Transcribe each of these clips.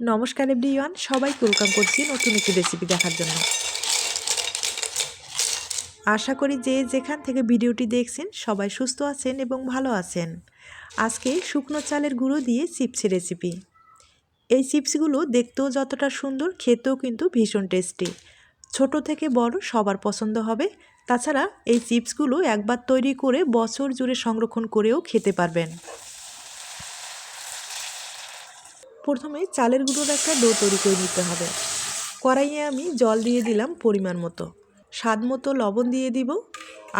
নমস্কার এভরিওয়ান সবাইকে ওয়েলকাম করছি নতুন একটি রেসিপি দেখার জন্য। আশা করি যে যেখান থেকে ভিডিওটি দেখছেন, সবাই সুস্থ আছেন এবং ভালো আছেন। আজকে শুকনো চালের গুঁড়ো দিয়ে চিপসের রেসিপি এই চিপসগুলো দেখতেও যতটা সুন্দর, খেতেও কিন্তু ভীষণ টেস্টি ছোট থেকে বড় সবার পছন্দ হবে। তাছাড়া এই চিপসগুলো একবার তৈরি করে বছর জুড়ে সংরক্ষণ করেও খেতে পারবেন। প্রথমে চালের গুঁড়োর একটা ডো তৈরি করে নিতে হবে। কড়াইয়ে আমি জল দিয়ে দিলাম পরিমাণ মতো। স্বাদ মতো লবণ দিয়ে দিব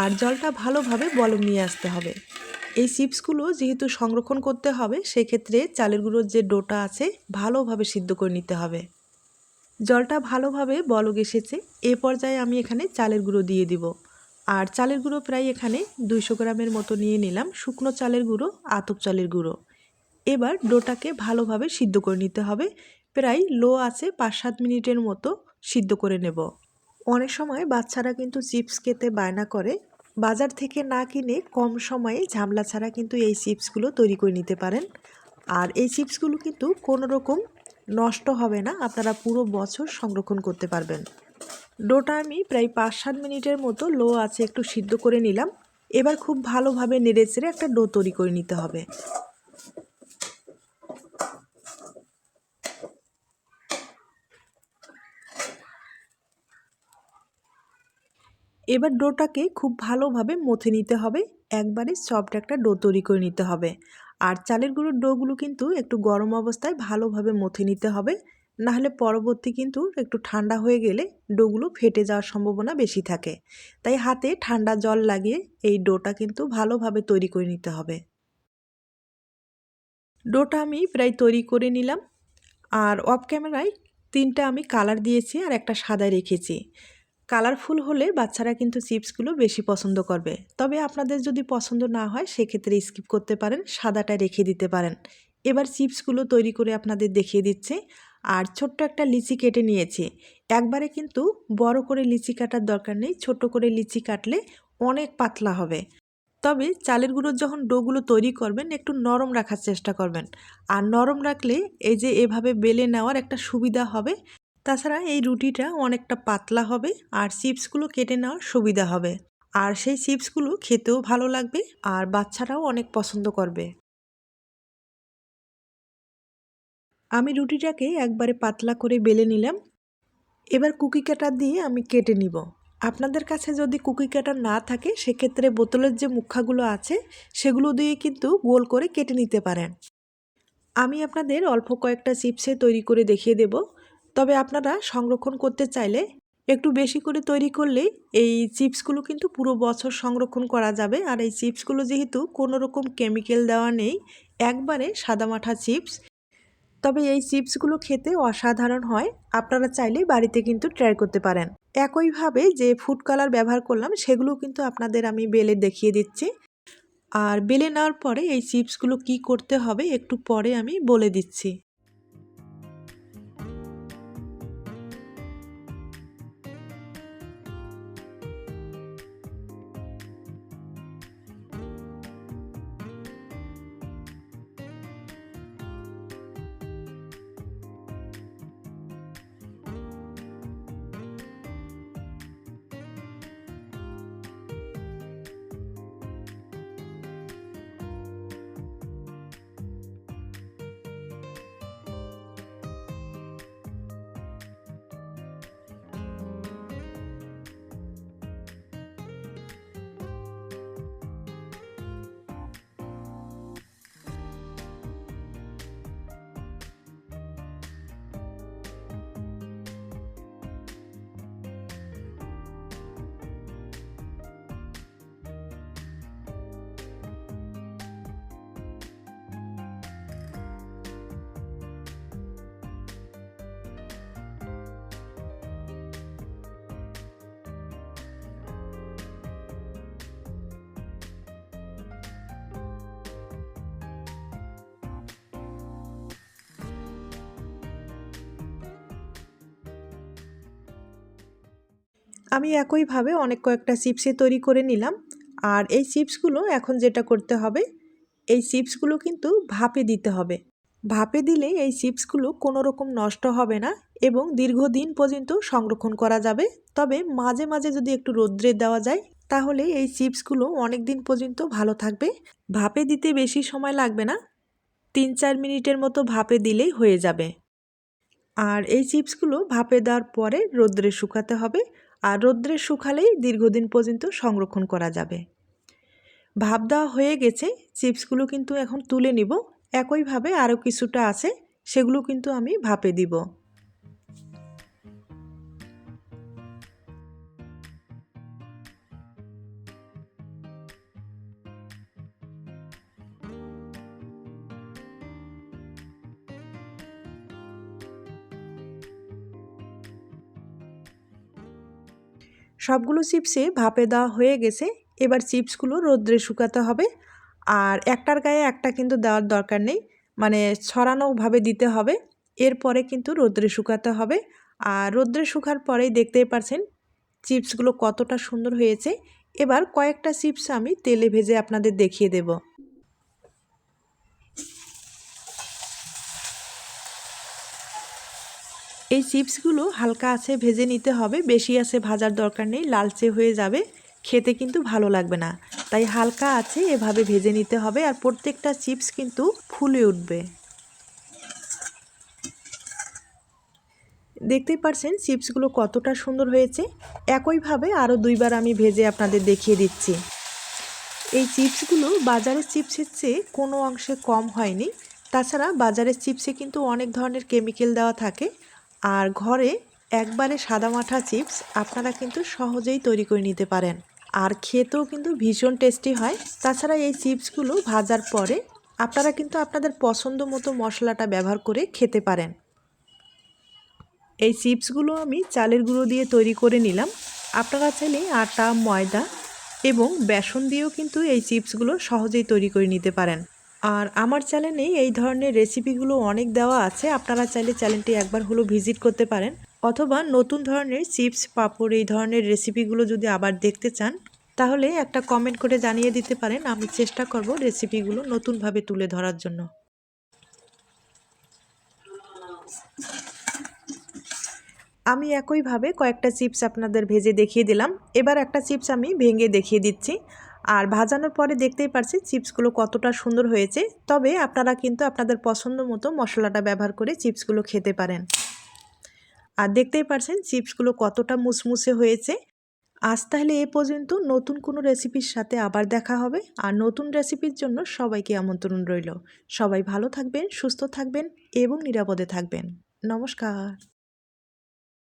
আর জলটা ভালোভাবে বলম নিয়ে আসতে হবে। এই চিপসগুলো যেহেতু সংরক্ষণ করতে হবে, সেক্ষেত্রে চালের গুঁড়োর যে ডোটা আছে ভালোভাবে সিদ্ধ করে নিতে হবে। জলটা ভালোভাবে বলগ এসেছে। এ পর্যায়ে আমি এখানে চালের গুঁড়ো দিয়ে দিব। আর চালের গুঁড়ো প্রায় এখানে দুইশো গ্রামের মতো নিয়ে নিলাম শুকনো চালের গুঁড়ো, আতপ চালের গুঁড়ো। এবার ডোটাকে ভালোভাবে সিদ্ধ করে নিতে হবে। প্রায় লো আছে পাঁচ সাত মিনিটের মতো সিদ্ধ করে নেব। অনেক সময় বাচ্চারা কিন্তু চিপস খেতে বায়না করে। বাজার থেকে না কিনে কম সময়ে ঝামলা ছাড়া কিন্তু এই চিপসগুলো তৈরি করে নিতে পারেন। আর এই চিপসগুলো কিন্তু কোনো রকম নষ্ট হবে না, আপনারা পুরো বছর সংরক্ষণ করতে পারবেন। ডোটা আমি প্রায় পাঁচ সাত মিনিটের মতো লো আছে একটু সিদ্ধ করে নিলাম। এবার খুব ভালোভাবে নেড়ে চেড়ে একটা ডো তৈরি করে নিতে হবে। এবার ডোটাকে খুব ভালোভাবে মথে নিতে হবে। একবারে সফট একটা ডো তৈরি করে নিতে হবে। আর চালের গুঁড়োর ডোগুলো কিন্তু একটু গরম অবস্থায় ভালোভাবে মথে নিতে হবে। নাহলে পরবর্তী কিন্তু একটু ঠান্ডা হয়ে গেলে ডোগুলো ফেটে যাওয়ার সম্ভাবনা বেশি থাকে। তাই হাতে ঠান্ডা জল লাগিয়ে এই ডোটা কিন্তু ভালোভাবে তৈরি করে নিতে হবে। ডোটা আমি প্রায় তৈরি করে নিলাম। আর অফ ক্যামেরায় তিনটা আমি কালার দিয়েছি আর একটা সাদা রেখেছি। কালারফুল হলে বাচ্চারা কিন্তু চিপসগুলো বেশি পছন্দ করবে। তবে আপনাদের যদি পছন্দ না হয়, সেক্ষেত্রে স্কিপ করতে পারেন, সাদাটা রেখে দিতে পারেন। এবার চিপসগুলো তৈরি করে আপনাদের দেখিয়ে দিচ্ছে। আর ছোট্ট একটা লিচি কেটে নিয়েছি। একবারে কিন্তু বড় করে লিচি কাটার দরকার নেই, ছোট করে লিচি কাটলে অনেক পাতলা হবে। তবে চালের গুঁড়োর যখন ডোগুলো তৈরি করবেন, একটু নরম রাখার চেষ্টা করবেন। আর নরম রাখলে এই যে এভাবে বেলে নেওয়ার একটা সুবিধা হবে তাছাড়া এই রুটিটা অনেকটা পাতলা হবে আর চিপসগুলো কেটে নেওয়ার সুবিধা হবে। আর সেই চিপসগুলো খেতেও ভালো লাগবে আর বাচ্চারাও অনেক পছন্দ করবে। আমি রুটিটাকে একবারে পাতলা করে বেলে নিলাম। এবার কুকি কাটার দিয়ে আমি কেটে নিব। আপনাদের কাছে যদি কুকি কাটার না থাকে, সেক্ষেত্রে বোতলের যে মুখাগুলো আছে, সেগুলো দিয়ে কিন্তু গোল করে কেটে নিতে পারেন। আমি আপনাদের অল্প কয়েকটা চিপসে তৈরি করে দেখিয়ে দেব। তবে আপনারা সংরক্ষণ করতে চাইলে একটু বেশি করে তৈরি করলে এই চিপসগুলো কিন্তু পুরো বছর সংরক্ষণ করা যাবে। আর এই চিপসগুলো যেহেতু কোনো রকম কেমিক্যাল দেওয়া নেই, একবারে সাদামাঠা চিপস। তবে এই চিপসগুলো খেতে অসাধারণ হয়। আপনারা চাইলে বাড়িতে কিন্তু ট্রাই করতে পারেন। একইভাবে যে ফুড কালার ব্যবহার করলাম, সেগুলো কিন্তু আপনাদের আমি বেলে দেখিয়ে দিচ্ছি। আর বেলে নেওয়ার পরে এই চিপসগুলো কি করতে হবে, একটু পরে আমি বলে দিচ্ছি। আমি একইভাবে অনেক কয়েকটা চিপসে তৈরি করে নিলাম। আর এই চিপসগুলো এখন যেটা করতে হবে, এই চিপসগুলো কিন্তু ভাপে দিতে হবে। ভাপে দিলে এই চিপসগুলো কোনো রকম নষ্ট হবে না এবং দীর্ঘদিন পর্যন্ত সংরক্ষণ করা যাবে। তবে মাঝে মাঝে যদি একটু রোদ্রে দেওয়া যায়, তাহলে এই চিপসগুলো অনেক দিন পর্যন্ত ভালো থাকবে। ভাপে দিতে বেশি সময় লাগবে না তিন চার মিনিটের মতো ভাপে দিলেই হয়ে যাবে। আর এই চিপসগুলো ভাপে দেওয়ার পরে রোদ্রে শুকাতে হবে। আর রৌদ্রে শুকালেই দীর্ঘদিন পর্যন্ত সংরক্ষণ করা যাবে। ভাব দেওয়া হয়ে গেছে, চিপসগুলো কিন্তু এখন তুলে নিব। একইভাবে আরও কিছুটা আছে, সেগুলো কিন্তু আমি ভাপে দিব। সবগুলো চিপসে ভাপে দেওয়া হয়ে গেছে। এবার চিপসগুলো রোদ্রে শুকাতে হবে। আর একটার গায়ে একটা কিন্তু দেওয়ার দরকার নেই। মানে ছড়ানোভাবে দিতে হবে। এরপরে কিন্তু রোদ্রে শুকাতে হবে। আর রোদ্রে শুকার পরেই দেখতেই পারছেন চিপসগুলো কতটা সুন্দর হয়েছে। এবার কয়েকটা চিপস আমি তেলে ভেজে আপনাদের দেখিয়ে দেব। এই চিপসগুলো হালকা আছে, ভেজে নিতে হবে। বেশি আছে ভাজার দরকার নেই, লালচে হয়ে যাবে। খেতে কিন্তু ভালো লাগবে না। তাই হালকা আছে, এভাবে ভেজে নিতে হবে আর প্রত্যেকটা চিপস কিন্তু ফুলে উঠবে। দেখতেই পারছেন চিপসগুলো কতটা সুন্দর হয়েছে। একইভাবে আরও দুইবার আমি ভেজে আপনাদের দেখিয়ে দিচ্ছি। এই চিপসগুলো বাজারের চিপসের চেয়ে কোনো অংশে কম হয়নি। তাছাড়া বাজারের চিপসে কিন্তু অনেক ধরনের কেমিক্যাল দেওয়া থাকে। আর ঘরে একবারে সাদামাঠা চিপস আপনারা কিন্তু সহজেই তৈরি করে নিতে পারেন। আর খেতেও কিন্তু ভীষণ টেস্টি হয়। তাছাড়া এই চিপসগুলো ভাজার পরে আপনারা কিন্তু আপনাদের পছন্দ মতো মশলাটা ব্যবহার করে খেতে পারেন। এই চিপসগুলো আমি চালের গুঁড়ো দিয়ে তৈরি করে নিলাম। আপনারা চাইলে আটা, ময়দা এবং বেসন দিয়েও কিন্তু এই চিপসগুলো সহজেই তৈরি করে নিতে পারেন। আর আমার চ্যানেলে এই ধরনের রেসিপিগুলো অনেক দেওয়া আছে। আপনারা চাইলে চ্যানেলটি একবার হলো ভিজিট করতে পারেন। অথবা নতুন ধরনের চিপস পাঁপড় এই ধরনের রেসিপিগুলো যদি আবার দেখতে চান, তাহলে একটা কমেন্ট করে জানিয়ে দিতে পারেন। আমি চেষ্টা করব রেসিপিগুলো নতুনভাবে তুলে ধরার জন্য। আমি একইভাবে কয়েকটা চিপস আপনাদের ভেজে দেখিয়ে দিলাম। এবার একটা চিপস আমি ভেঙে দেখিয়ে দিচ্ছি। আর ভাজানোর পরে দেখতেই পারছি চিপসগুলো কতটা সুন্দর হয়েছে। তবে আপনারা কিন্তু আপনাদের পছন্দ মতো মশলাটা ব্যবহার করে চিপসগুলো খেতে পারেন। আর দেখতেই পারছেন চিপসগুলো কতটা মুসমুসে হয়েছে। আজ তাহলে এ পর্যন্ত নতুন কোনো রেসিপির সাথে আবার দেখা হবে। আর নতুন রেসিপির জন্য সবাইকে আমন্ত্রণ রইল। সবাই ভালো থাকবেন, সুস্থ থাকবেন এবং নিরাপদে থাকবেন। নমস্কার।